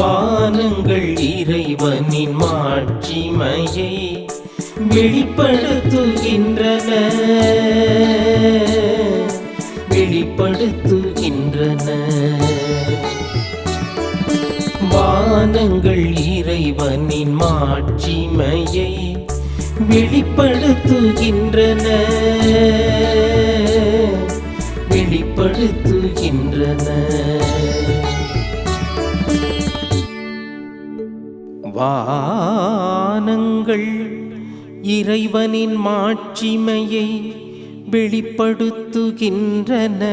வாருங்கள் இறைவனின் மாட்சிமையை வெளிப்படுத்துகின்றன. வெளிப்படுத்துகின்றன. வானங்கள் இறைவனின் மாட்சிமையை வெளிப்படுத்துகின்றன. வெளிப்படுத்துகின்றன. வானங்கள் இறைவனின் மாட்சிமையை வெளிப்படுத்துகின்றன.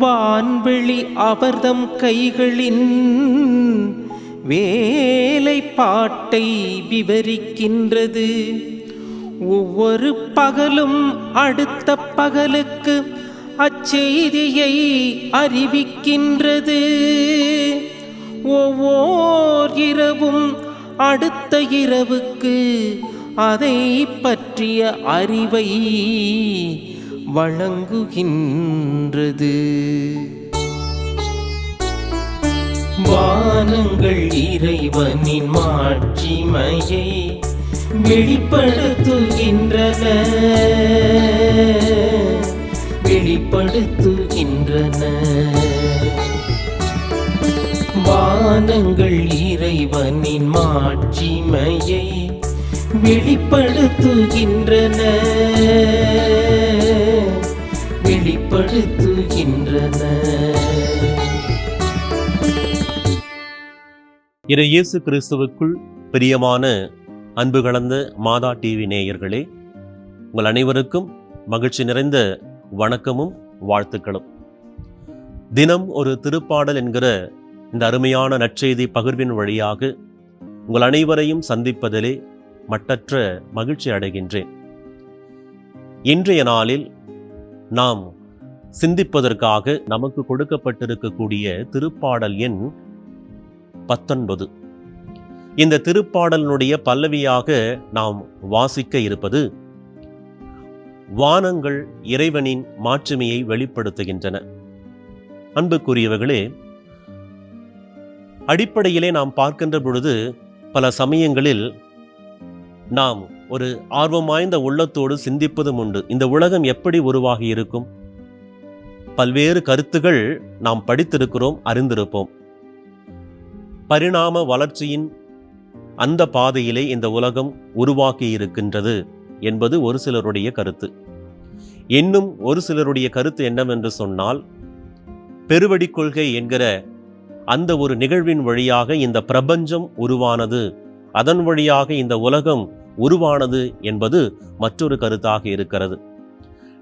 வான்வெளி அவர்தம் கைகளின் வேலைப்பாட்டை விவரிக்கின்றது. ஒவ்வொரு பகலும் அடுத்த பகலுக்கு அச்செய்தியை அறிவிக்கின்றது. ஒவ்வொர் இரவும் அடுத்த இரவுக்கு அதை பற்றிய அறிவை வழங்குகின்றது. வானங்கள் இறைவனின் மாட்சிமையை வெளிப்படுத்துகின்றன. வெளிப்படுத்துகின்றன. வானங்கள் இறைவனின் மாட்சிமையை வெளிப்படுத்துகின்றன. வெளிப்படுத்துகின்றன. இறை இயேசு கிறிஸ்துவுக்குள் பிரியமான அன்பு கலந்த மாதா டிவி நேயர்களே உங்கள் அனைவருக்கும் மகிழ்ச்சி நிறைந்த வணக்கமும் வாழ்த்துக்களும். தினம் ஒரு திருப்பாடல் என்கிற இந்த அருமையான நற்செய்தி பகிர்வின் வழியாக உங்கள் அனைவரையும் சந்திப்பதிலே மட்டற்ற மகிழ்ச்சி அடைகின்றேன். இன்றைய நாளில் நாம் சிந்திப்பதற்காக நமக்கு கொடுக்கப்பட்டிருக்கக்கூடிய திருப்பாடல் எண் பத்தொன்பது. இந்த திருப்பாடலினுடைய பல்லவியாக நாம் வாசிக்க இருப்பது வானங்கள் இறைவனின் மாட்சிமையை வெளிப்படுத்துகின்றன. அன்புக்குரியவர்களே அடிப்படையிலே நாம் பார்க்கின்ற பொழுது பல சமயங்களில் நாம் ஒரு ஆர்வம் வாய்ந்த உள்ளத்தோடு சிந்திப்பதும் உண்டு. இந்த உலகம் எப்படி உருவாகி இருக்கும்? பல்வேறு கருத்துகள் நாம் படித்திருக்கிறோம் அறிந்திருப்போம். பரிணாம வளர்ச்சியின் அந்த பாதையிலே இந்த உலகம் உருவாக்கி இருக்கின்றது என்பது ஒரு சிலருடைய கருத்து. இன்னும் ஒரு சிலருடைய கருத்து என்னவென்று சொன்னால் பெருவடி கொள்கை என்கிற அந்த ஒரு நிகழ்வின் வழியாக இந்த பிரபஞ்சம் உருவானது. அதன் வழியாக இந்த உலகம் உருவானது என்பது மற்றொரு கருத்தாக இருக்கிறது.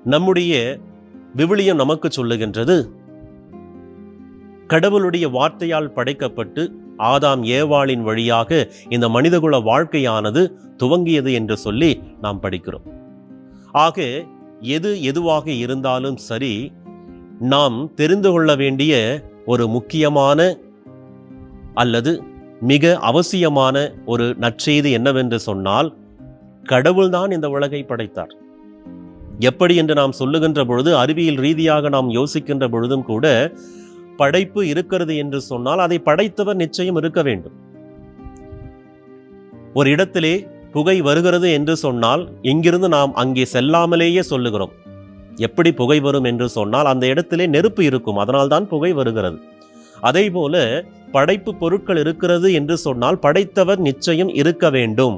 நம்முடைய விவிலியம் நமக்கு சொல்லுகின்றது கடவுளுடைய வார்த்தையால் படைக்கப்பட்டு ஆதாம் ஏவாளின் வழியாக இந்த மனிதகுல வாழ்க்கையானது துவங்கியது என்று சொல்லி நாம் படிக்கிறோம். ஆக எது எதுவாக இருந்தாலும் சரி நாம் தெரிந்து கொள்ள வேண்டிய ஒரு முக்கியமான அல்லது மிக அவசியமான ஒரு நற்செய்தி என்னவென்று சொன்னால் கடவுள்தான் இந்த உலகை படைத்தார். எப்படி என்று நாம் சொல்லுகின்ற பொழுது அறிவியல் ரீதியாக நாம் யோசிக்கின்ற பொழுதும் கூட படைப்பு இருக்கிறது என்று சொன்னால் அதை படைத்தவர் நிச்சயம் இருக்க வேண்டும். ஒரு இடத்திலே புகை வருகிறது என்று சொன்னால் இங்கிருந்து நாம் அங்கே செல்லாமலேயே சொல்லுகிறோம். எப்படி புகை வரும் என்று சொன்னால் அந்த இடத்திலே நெருப்பு இருக்கும். அதனால்தான் புகை வருகிறது. அதே போல படைப்பு பொருட்கள் இருக்கிறது என்று சொன்னால் படைத்தவர் நிச்சயம் இருக்க வேண்டும்.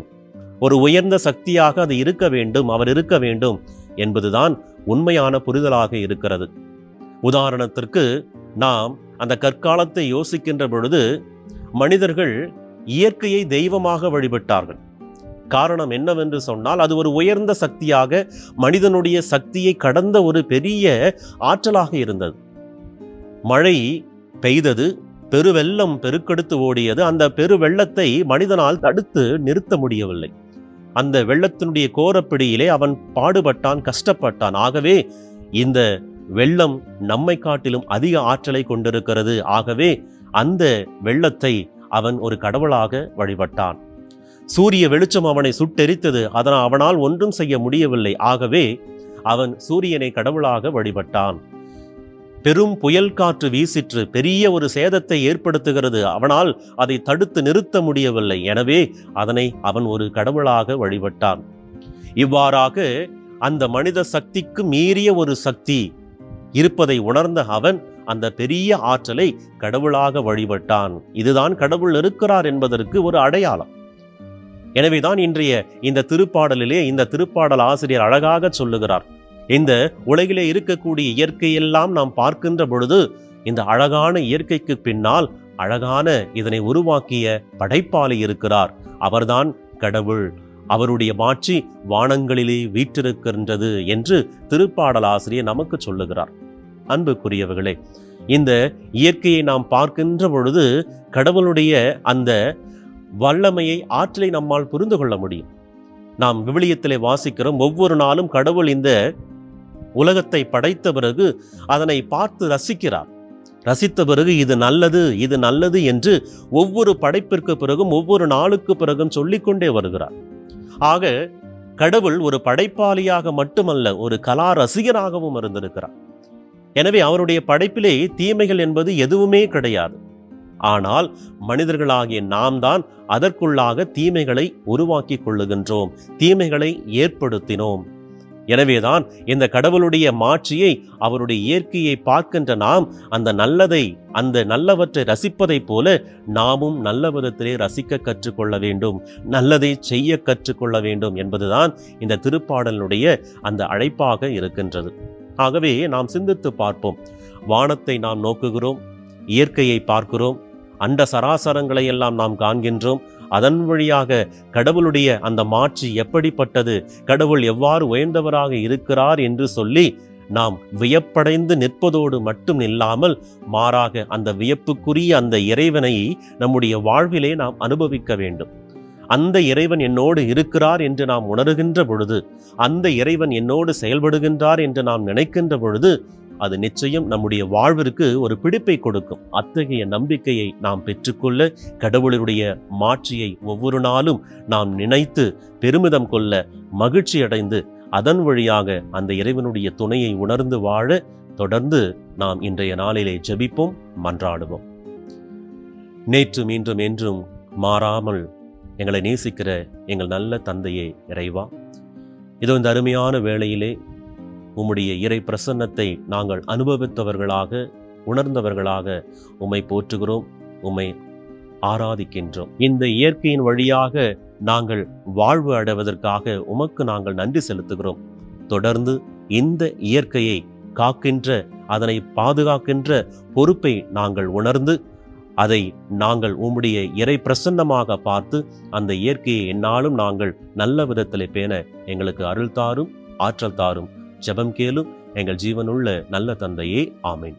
ஒரு உயர்ந்த சக்தியாக அது இருக்க வேண்டும். அவர் இருக்க வேண்டும் என்பதுதான் உண்மையான புரிதலாக இருக்கிறது. உதாரணத்திற்கு நாம் அந்த கற்காலத்தை யோசிக்கின்ற பொழுது மனிதர்கள் இயற்கையை தெய்வமாக வழிபட்டார்கள். காரணம் என்னவென்று சொன்னால் அது ஒரு உயர்ந்த சக்தியாக மனிதனுடைய சக்தியை கடந்த ஒரு பெரிய ஆற்றலாக இருந்தது. மழை பெய்தது பெருவெள்ளம் பெருக்கெடுத்து ஓடியது அந்த பெருவெள்ளத்தை மனிதனால் தடுத்து நிறுத்த முடியவில்லை. அந்த வெள்ளத்தினுடைய கோரப்பிடியிலே அவன் பாடுபட்டான் கஷ்டப்பட்டான். ஆகவே இந்த வெள்ளம் நம்மை காட்டிலும் அதிக ஆற்றலை கொண்டிருக்கிறது. ஆகவே அந்த வெள்ளத்தை அவன் ஒரு கடவுளாக வழிபட்டான். சூரிய வெளிச்சம் அவனை சுட்டெரித்தது அதனால் அவனால் ஒன்றும் செய்ய முடியவில்லை. ஆகவே அவன் சூரியனை கடவுளாக வழிபட்டான். பெரும் புயல் காற்று வீசிற்று பெரிய ஒரு சேதத்தை ஏற்படுத்துகிறது அவனால் அதை தடுத்து நிறுத்த முடியவில்லை. எனவே அதனை அவன் ஒரு கடவுளாக வழிபட்டான். இவ்வாறாக அந்த மனித சக்திக்கு மீறிய ஒரு சக்தி இருப்பதை உணர்ந்த அவன் அந்த பெரிய ஆற்றலை கடவுளாக வழிபட்டான். இதுதான் கடவுள் இருக்கிறார் என்பதற்கு ஒரு அடையாளம். எனவேதான் இன்றைய இந்த திருப்பாடலிலே இந்த திருப்பாடல் ஆசிரியர் அழகாக சொல்லுகிறார். இந்த உலகிலே இருக்கக்கூடிய இயற்கையெல்லாம் நாம் பார்க்கின்ற பொழுது இந்த அழகான இயற்கைக்கு பின்னால் அழகான இதனை உருவாக்கிய படைப்பாளி இருக்கிறார். அவர்தான் கடவுள். அவருடைய மாட்சி வானங்களிலே வீற்றிருக்கின்றது என்று திருப்பாடல் ஆசிரியர் நமக்கு சொல்லுகிறார். அன்புக்குரியவர்களே இந்த இயற்கையை நாம் பார்க்கின்ற பொழுது கடவுளுடைய அந்த வல்லமையை ஆற்றலை நம்மால் புரிந்து கொள்ள முடியும். நாம் விவிலியத்திலே வாசிக்கிறோம் ஒவ்வொரு நாளும் கடவுள் இந்த உலகத்தை படைத்த பிறகு அதனை பார்த்து ரசிக்கிறார். ரசித்த பிறகு இது நல்லது இது நல்லது என்று ஒவ்வொரு படைப்பிற்கு பிறகும் ஒவ்வொரு நாளுக்கு பிறகும் சொல்லிக்கொண்டே வருகிறார். ஆக கடவுள் ஒரு படைப்பாளியாக மட்டுமல்ல ஒரு கலா ரசிகனாகவும் இருந்திருக்கிறார். எனவே அவருடைய படைப்பிலே தீமைகள் என்பது எதுவுமே கிடையாது. ஆனால் மனிதர்களாகிய நாம் தான் அதற்குள்ளாக தீமைகளை உருவாக்கி கொள்ளுகின்றோம் தீமைகளை ஏற்படுத்தினோம். எனவேதான் இந்த கடவுளுடைய மாட்சியை அவருடைய இயற்கையை பார்க்கின்ற நாம் அந்த நல்லதை அந்த நல்லவற்றை ரசிப்பதைப் போல நாமும் நல்ல விதத்திலே ரசிக்க கற்றுக்கொள்ள வேண்டும் நல்லதை செய்ய கற்றுக்கொள்ள வேண்டும் என்பதுதான் இந்த திருப்பாடலுடைய அந்த அழைப்பாக இருக்கின்றது. ஆகவே நாம் சிந்தித்து பார்ப்போம். வானத்தை நாம் நோக்குகிறோம் இயற்கையை பார்க்கிறோம் அண்ட சராசரங்களை எல்லாம் நாம் காண்கின்றோம். அதன் வழியாக கடவுளுடைய அந்த மாட்சி எப்படிப்பட்டது? கடவுள் எவ்வாறு உயர்ந்தவராக இருக்கிறார் என்று சொல்லி நாம் வியப்படைந்து நிற்பதோடு மட்டும் இல்லாமல் மாறாக அந்த வியப்புக்குரிய அந்த இறைவனை நம்முடைய வாழ்விலே நாம் அனுபவிக்க வேண்டும். அந்த இறைவன் என்னோடு இருக்கிறார் என்று நாம் உணர்கின்ற பொழுது அந்த இறைவன் என்னோடு செயல்படுகின்றார் என்று நாம் நினைக்கின்ற பொழுது அது நிச்சயம் நம்முடைய வாழ்விற்கு ஒரு பிடிப்பை கொடுக்கும். அத்தகைய நம்பிக்கையை நாம் பெற்றுக்கொள்ள கடவுளுடைய மாட்சியை ஒவ்வொரு நாளும் நாம் நினைத்து பெருமிதம் கொள்ள மகிழ்ச்சி அடைந்து அதன் வழியாக அந்த இறைவனுடைய துணையை உணர்ந்து வாழ தொடர்ந்து நாம் இன்றைய நாளிலே ஜெபிப்போம் மன்றாடுவோம். நேற்று மீண்டும் என்றும் மாறாமல் எங்களை நேசிக்கிற எங்கள் நல்ல தந்தையே இறைவா. இதோ இந்த அருமையான வேளையிலே உம்முடைய இறை பிரசன்னத்தை நாங்கள் அனுபவித்தவர்களாக உணர்ந்தவர்களாக உம்மை போற்றுகிறோம் உம்மை ஆராதிக்கின்றோம். இந்த இயற்கையின் வழியாக நாங்கள் வாழ்வு அடைவதற்காக உமக்கு நாங்கள் நன்றி செலுத்துகிறோம். தொடர்ந்து இந்த இயற்கையை காக்கின்ற அதனை பாதுகாக்கின்ற பொறுப்பை நாங்கள் உணர்ந்து அதை நாங்கள் உம்முடைய இறை பிரசன்னமாக பார்த்து அந்த இயற்கையை என்னாலும் நாங்கள் நல்ல விதத்தில் பேண எங்களுக்கு அருள் தாரும் ஆற்றல் தாரும். ஜெபம் கேளும். எங்கள் ஜீவனுள்ள நல்ல தந்தையே. ஆமேன்.